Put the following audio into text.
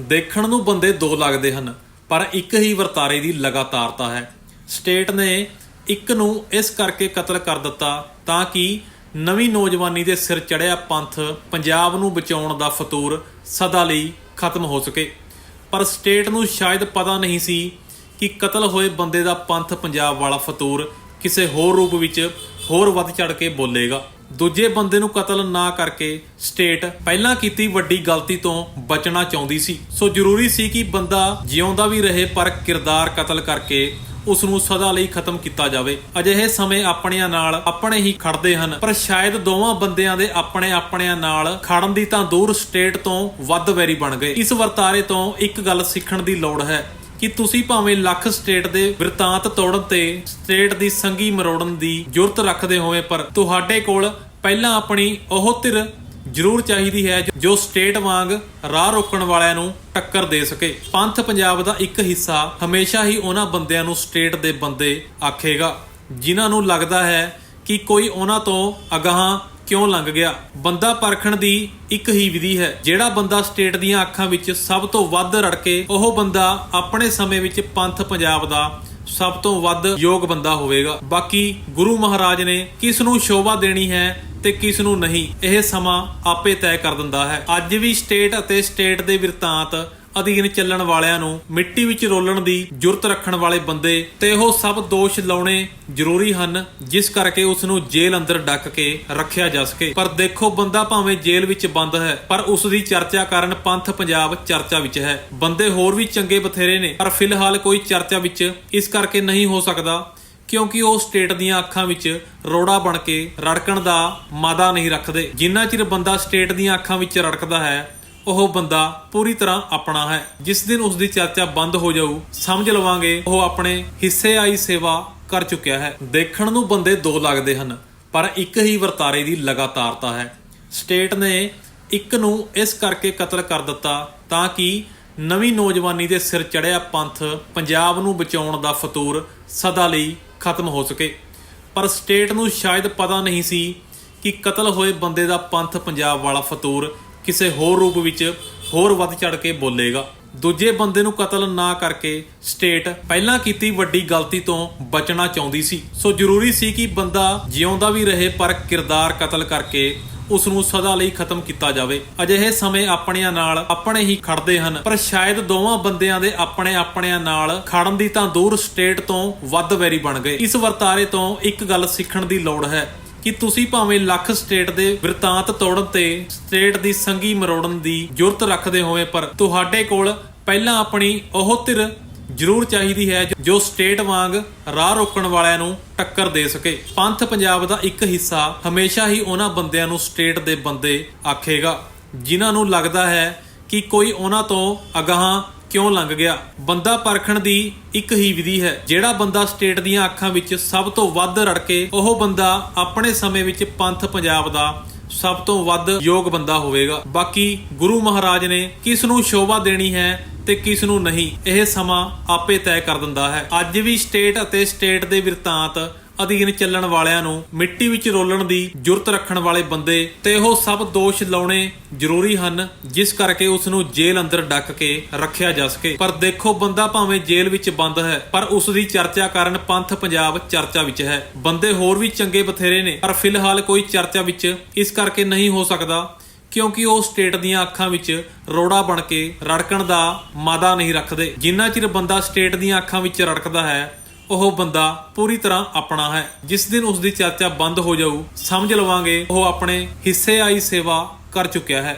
ਦੇਖਣ ਨੂੰ ਬੰਦੇ ਦੋ ਲੱਗਦੇ ਹਨ, ਪਰ ਇੱਕ ਹੀ ਵਰਤਾਰੇ ਦੀ ਲਗਾਤਾਰਤਾ ਹੈ। ਸਟੇਟ ਨੇ ਇੱਕ ਨੂੰ ਇਸ ਕਰਕੇ ਕਤਲ ਕਰ ਦਿੱਤਾ ਤਾਂ ਕਿ ਨਵੀਂ ਨੌਜਵਾਨੀ ਦੇ ਸਿਰ ਚੜਿਆ ਪੰਥ ਪੰਜਾਬ ਨੂੰ ਬਚਾਉਣ ਦਾ ਫਤੂਰ ਸਦਾ ਲਈ ਖਤਮ ਹੋ ਸਕੇ। ਪਰ ਸਟੇਟ ਨੂੰ ਸ਼ਾਇਦ ਪਤਾ ਨਹੀਂ ਸੀ ਕਿ ਕਤਲ ਹੋਏ ਬੰਦੇ ਦਾ ਪੰਥ ਪੰਜਾਬ ਵਾਲਾ ਫਤੂਰ ਕਿਸੇ ਹੋਰ ਰੂਪ ਵਿੱਚ ਹੋਰ ਵੱਧ ਚੜ ਕੇ ਬੋਲੇਗਾ। ਦੂਜੇ ਬੰਦੇ ਨੂੰ ਕਤਲ ਨਾ ਕਰਕੇ ਸਟੇਟ ਪਹਿਲਾਂ ਕੀਤੀ ਵੱਡੀ ਗਲਤੀ ਤੋਂ ਬਚਣਾ ਚਾਹੁੰਦੀ ਸੀ। ਸੋ ਜ਼ਰੂਰੀ ਸੀ ਕਿ ਬੰਦਾ ਜਿਉਂਦਾ ਵੀ ਰਹੇ, ਪਰ ਕਿਰਦਾਰ ਕਤਲ ਕਰਕੇ ਉਸ ਨੂੰ ਸਦਾ ਲਈ ਖਤਮ ਕੀਤਾ ਜਾਵੇ। ਅਜਿਹੇ ਸਮੇਂ ਆਪਣਿਆਂ ਨਾਲ ਆਪਣੇ ਹੀ ਖੜਦੇ ਹਨ, ਪਰ ਸ਼ਾਇਦ ਦੋਵਾਂ ਬੰਦਿਆਂ ਦੇ ਆਪਣੇ ਆਪਣਿਆਂ ਨਾਲ ਖੜਨ ਦੀ ਤਾਂ ਦੂਰ ਸਟੇਟ ਤੋਂ ਵੱਧ ਵੈਰੀ ਬਣ ਗਏ। ਇਸ ਵਰਤਾਰੇ ਤੋਂ ਇੱਕ ਗੱਲ ਸਿੱਖਣ ਦੀ ਲੋੜ ਹੈ। ਕਿ ਤੁਸੀਂ ਭਾਵੇਂ ਲੱਖ ਸਟੇਟ ਦੇ ਵਰਤਾਂਤ ਤੋੜਨ ਤੇ ਸਟੇਟ ਦੀ ਸੰਗੀ ਮਰੋੜਨ ਦੀ ਜੁਰਤ ਰੱਖਦੇ ਹੋਵੇ, ਪਰ ਤੁਹਾਡੇ ਕੋਲ ਪਹਿਲਾਂ ਆਪਣੀ ਉਹ ਧਿਰ ਜ਼ਰੂਰ ਚਾਹੀਦੀ ਹੈ ਜੋ ਸਟੇਟ ਵਾਂਗ ਰਾਹ ਰੋਕਣ ਵਾਲਿਆਂ ਨੂੰ ਟੱਕਰ ਦੇ ਸਕੇ। ਪੰਥ ਪੰਜਾਬ ਦਾ ਇੱਕ ਹਿੱਸਾ ਹਮੇਸ਼ਾ ਹੀ ਉਹਨਾਂ ਬੰਦਿਆਂ ਨੂੰ ਸਟੇਟ ਦੇ ਬੰਦੇ ਆਖੇਗਾ, ਜਿਨ੍ਹਾਂ ਨੂੰ ਲੱਗਦਾ ਹੈ ਕਿ ਕੋਈ ਉਹਨਾਂ ਤੋਂ ਅਗਾਹਾਂ ਕਿਉਂ ਲੰਘ ਗਿਆ? ਬੰਦਾ ਪਰਖਣ ਦੀ ਇੱਕ ਹੀ ਵਿਧੀ ਹੈ। ਜਿਹੜਾ ਬੰਦਾ ਸਟੇਟ ਦੀਆਂ ਅੱਖਾਂ ਵਿੱਚ ਸਭ ਤੋਂ ਵੱਧ ਰੜਕੇ, ਉਹ ਬੰਦਾ ਆਪਣੇ ਸਮੇਂ ਵਿੱਚ ਪੰਥ ਪੰਜਾਬ ਦਾ ਸਭ ਤੋਂ ਵੱਧ ਯੋਗ ਬੰਦਾ ਹੋਵੇਗਾ। ਬਾਕੀ ਗੁਰੂ ਮਹਾਰਾਜ ਨੇ ਕਿਸ ਨੂੰ ਸ਼ੋਭਾ ਦੇਣੀ ਹੈ ਤੇ ਕਿਸ ਨੂੰ ਨਹੀਂ, ਇਹ ਸਮਾਂ ਆਪੇ ਤੈਅ ਕਰ ਦਿੰਦਾ ਹੈ। ਅੱਜ ਵੀ ਸਟੇਟ ਅਤੇ ਸਟੇਟ ਦੇ ਵਿਰਤਾਂਤ ਅਧੀਨ ਚੱਲਣ ਵਾਲਿਆਂ ਨੂੰ ਮਿੱਟੀ ਵਿੱਚ ਰੋਲਣ ਦੀ ਜੁਰਤ ਰੱਖਣ ਵਾਲੇ ਬੰਦੇ ਤੇ ਉਹ ਸਭ ਦੋਸ਼ ਲਾਉਣੇ ਜ਼ਰੂਰੀ ਹਨ, ਜਿਸ ਕਰਕੇ ਉਸ ਨੂੰ ਜੇਲ੍ਹ ਅੰਦਰ ਡੱਕ ਕੇ ਰੱਖਿਆ ਜਾ ਸਕੇ। ਪਰ ਦੇਖੋ, ਬੰਦਾ ਭਾਵੇਂ ਜੇਲ੍ਹ ਵਿੱਚ ਬੰਦ ਹੈ, ਪਰ ਉਸ ਦੀ ਚਰਚਾ ਕਾਰਨ ਪੰਥ ਪੰਜਾਬ ਚਰਚਾ ਵਿੱਚ ਹੈ। ਬੰਦੇ ਹੋਰ ਵੀ ਚੰਗੇ ਬਥੇਰੇ ਨੇ, ਪਰ ਫਿਲਹਾਲ ਕੋਈ ਚਰਚਾ ਵਿੱਚ ਇਸ ਕਰਕੇ ਨਹੀਂ ਹੋ ਸਕਦਾ, ਕਿਉਂਕਿ ਉਹ ਸਟੇਟ ਦੀਆਂ ਅੱਖਾਂ ਵਿੱਚ ਰੋੜਾ ਬਣ ਕੇ ਰੜਕਣ ਦਾ ਮਾਦਾ ਨਹੀਂ ਰੱਖਦੇ। ਜਿੰਨਾ ਚਿਰ ਬੰਦਾ ਸਟੇਟ ਦੀਆਂ ਅੱਖਾਂ ਵਿੱਚ ਰੜਕਦਾ ਹੈ ਉਹ ਬੰਦਾ ਪੂਰੀ ਤਰ੍ਹਾਂ ਆਪਣਾ ਹੈ। ਜਿਸ ਦਿਨ ਉਸ ਦੀ ਚਰਚਾ ਬੰਦ ਹੋ ਜਾਊ, ਸਮਝ ਲਵਾਂਗੇ, ਉਹ ਆਪਣੇ ਹਿੱਸੇ ਆਈ ਸੇਵਾ ਕਰ ਚੁੱਕਿਆ ਹੈ। ਦੇਖਣ ਨੂੰ ਬੰਦੇ ਦੋ ਲੱਗਦੇ ਹਨ, ਪਰ ਇੱਕ ਹੀ ਵਰਤਾਰੇ ਦੀ ਲਗਾਤਾਰਤਾ ਹੈ। ਸਟੇਟ ਨੇ ਇੱਕ ਨੂੰ ਇਸ ਕਰਕੇ ਕਤਲ ਕਰ ਦਿੱਤਾ ਤਾਂ ਕਿ ਨਵੀਂ ਨੌਜਵਾਨੀ ਦੇ ਸਿਰ ਚੜਿਆ ਪੰਥ ਪੰਜਾਬ ਨੂੰ ਬਚਾਉਣ ਦਾ ਫਤੂਰ ਸਦਾ ਲਈ ਖਤਮ ਹੋ ਸਕੇ। ਪਰ ਸਟੇਟ ਨੂੰ ਸ਼ਾਇਦ ਪਤਾ ਨਹੀਂ ਸੀ ਕਿ ਕਤਲ ਹੋਏ ਬੰਦੇ ਦਾ ਪੰਥ ਪੰਜਾਬ ਵਾਲਾ ਫਤੂਰ ਕਿਸੇ ਹੋਰ ਰੂਪ ਵਿੱਚ ਹੋਰ ਵੱਧ ਚੜ ਕੇ ਬੋਲੇਗਾ। ਦੂਜੇ ਬੰਦੇ ਨੂੰ ਕਤਲ ਨਾ ਕਰਕੇ ਸਟੇਟ ਪਹਿਲਾਂ ਕੀਤੀ ਵੱਡੀ ਗਲਤੀ ਤੋਂ ਬਚਣਾ ਚਾਹੁੰਦੀ ਸੀ। ਸੋ ਜ਼ਰੂਰੀ ਸੀ ਕਿ ਬੰਦਾ ਜਿਉਂਦਾ ਵੀ ਰਹੇ, ਪਰ ਕਿਰਦਾਰ ਕਤਲ ਕਰਕੇ ਉਸ ਨੂੰ ਸਦਾ ਲਈ ਖਤਮ ਕੀਤਾ ਜਾਵੇ। ਅਜਿਹੇ ਸਮੇਂ ਆਪਣਿਆਂ ਨਾਲ ਆਪਣੇ ਹੀ ਖੜਦੇ ਹਨ, ਪਰ ਸ਼ਾਇਦ ਦੋਵਾਂ ਬੰਦਿਆਂ ਦੇ ਆਪਣੇ ਆਪਣਿਆਂ ਨਾਲ ਖੜਨ ਦੀ ਤਾਂ ਦੂਰ ਸਟੇਟ ਤੋਂ ਵੱਧ ਵੈਰੀ ਬਣ ਗਏ। ਇਸ ਵਰਤਾਰੇ ਤੋਂ ਇੱਕ ਗੱਲ ਸਿੱਖਣ ਦੀ ਲੋੜ ਹੈ। ਕਿ ਤੁਸੀਂ ਭਾਵੇਂ ਲੱਖ ਸਟੇਟ ਦੇ ਵਰਤਾਂਤ ਤੋੜਨ ਤੇ ਸਟੇਟ ਦੀ ਸੰਗੀ ਮਰੋੜਨ ਦੀ ਜੁਰਤ ਰੱਖਦੇ ਹੋਵੇ, ਪਰ ਤੁਹਾਡੇ ਕੋਲ ਪਹਿਲਾਂ ਆਪਣੀ ਉਹ ਧਿਰ ਜ਼ਰੂਰ ਚਾਹੀਦੀ ਹੈ ਜੋ ਸਟੇਟ ਵਾਂਗ ਰਾਹ ਰੋਕਣ ਵਾਲਿਆਂ ਨੂੰ ਟੱਕਰ ਦੇ ਸਕੇ। ਪੰਥ ਪੰਜਾਬ ਦਾ ਇੱਕ ਹਿੱਸਾ ਹਮੇਸ਼ਾ ਹੀ ਉਹਨਾਂ ਬੰਦਿਆਂ ਨੂੰ ਸਟੇਟ ਦੇ ਬੰਦੇ ਆਖੇਗਾ, ਜਿਨ੍ਹਾਂ ਨੂੰ ਲੱਗਦਾ ਹੈ ਕਿ ਕੋਈ ਉਹਨਾਂ ਤੋਂ ਅਗਾਹਾਂ ਕਿਉਂ ਲੰਘ ਗਿਆ? ਬੰਦਾ ਪਰਖਣ ਦੀ ਇੱਕ ਹੀ ਵਿਧੀ ਹੈ। ਜਿਹੜਾ ਬੰਦਾ ਸਟੇਟ ਦੀਆਂ ਅੱਖਾਂ ਵਿੱਚ ਸਭ ਤੋਂ ਵੱਧ ਰੜਕੇ ਉਹ ਬੰਦਾ ਆਪਣੇ ਸਮੇਂ ਵਿੱਚ ਪੰਥ ਪੰਜਾਬ ਦਾ ਸਭ ਤੋਂ ਵੱਧ ਯੋਗ ਬੰਦਾ ਹੋਵੇਗਾ। ਬਾਕੀ ਗੁਰੂ ਮਹਾਰਾਜ ਨੇ ਕਿਸ ਨੂੰ ਸ਼ੋਭਾ ਦੇਣੀ ਹੈ ਤੇ ਕਿਸ ਨੂੰ ਨਹੀਂ, ਇਹ ਸਮਾਂ ਆਪੇ ਤੈਅ ਕਰ ਦਿੰਦਾ ਹੈ। ਅੱਜ ਵੀ ਸਟੇਟ ਅਤੇ ਸਟੇਟ ਦੇ ਵਿਰਤਾਂਤ ਅਧੀਨ ਚੱਲਣ ਵਾਲਿਆਂ ਨੂੰ ਮਿੱਟੀ ਵਿੱਚ ਰੋਲਣ ਦੀ ਜੁਰਤ ਰੱਖਣ ਵਾਲੇ ਬੰਦੇ ਤੇ ਉਹ ਸਭ ਦੋਸ਼ ਲਾਉਣੇ ਜ਼ਰੂਰੀ ਹਨ, ਜਿਸ ਕਰਕੇ ਉਸ ਨੂੰ ਜੇਲ੍ਹ ਅੰਦਰ ਡੱਕ ਕੇ ਰੱਖਿਆ ਜਾ ਸਕੇ। ਪਰ ਦੇਖੋ, ਬੰਦਾ ਭਾਵੇਂ ਜੇਲ੍ਹ ਵਿੱਚ ਬੰਦ ਹੈ, ਪਰ ਉਸ ਦੀ ਚਰਚਾ ਕਾਰਨ ਪੰਥ ਪੰਜਾਬ ਚਰਚਾ ਵਿੱਚ ਹੈ। ਬੰਦੇ ਹੋਰ ਵੀ ਚੰਗੇ ਬਥੇਰੇ ਨੇ, ਪਰ ਫਿਲਹਾਲ ਕੋਈ ਚਰਚਾ ਵਿੱਚ ਇਸ ਕਰਕੇ ਨਹੀਂ ਹੋ ਸਕਦਾ, ਕਿਉਂਕਿ ਉਹ ਸਟੇਟ ਦੀਆਂ ਅੱਖਾਂ ਵਿੱਚ ਰੋੜਾ ਬਣ ਕੇ ਰੜਕਣ ਦਾ ਮਾਦਾ ਨਹੀਂ ਰੱਖਦੇ। ਜਿੰਨਾ ਚਿਰ ਬੰਦਾ ਸਟੇਟ ਦੀਆਂ ਅੱਖਾਂ ਵਿੱਚ ਰੜਕਦਾ ਹੈ ਉਹ ਬੰਦਾ ਪੂਰੀ ਤਰ੍ਹਾਂ ਆਪਣਾ ਹੈ। ਜਿਸ ਦਿਨ ਉਸ ਦੀ ਚਰਚਾ ਬੰਦ ਹੋ ਜਾਊ, ਸਮਝ ਲਵਾਂਗੇ, ਉਹ ਆਪਣੇ ਹਿੱਸੇ ਆਈ ਸੇਵਾ ਕਰ ਚੁੱਕਿਆ ਹੈ।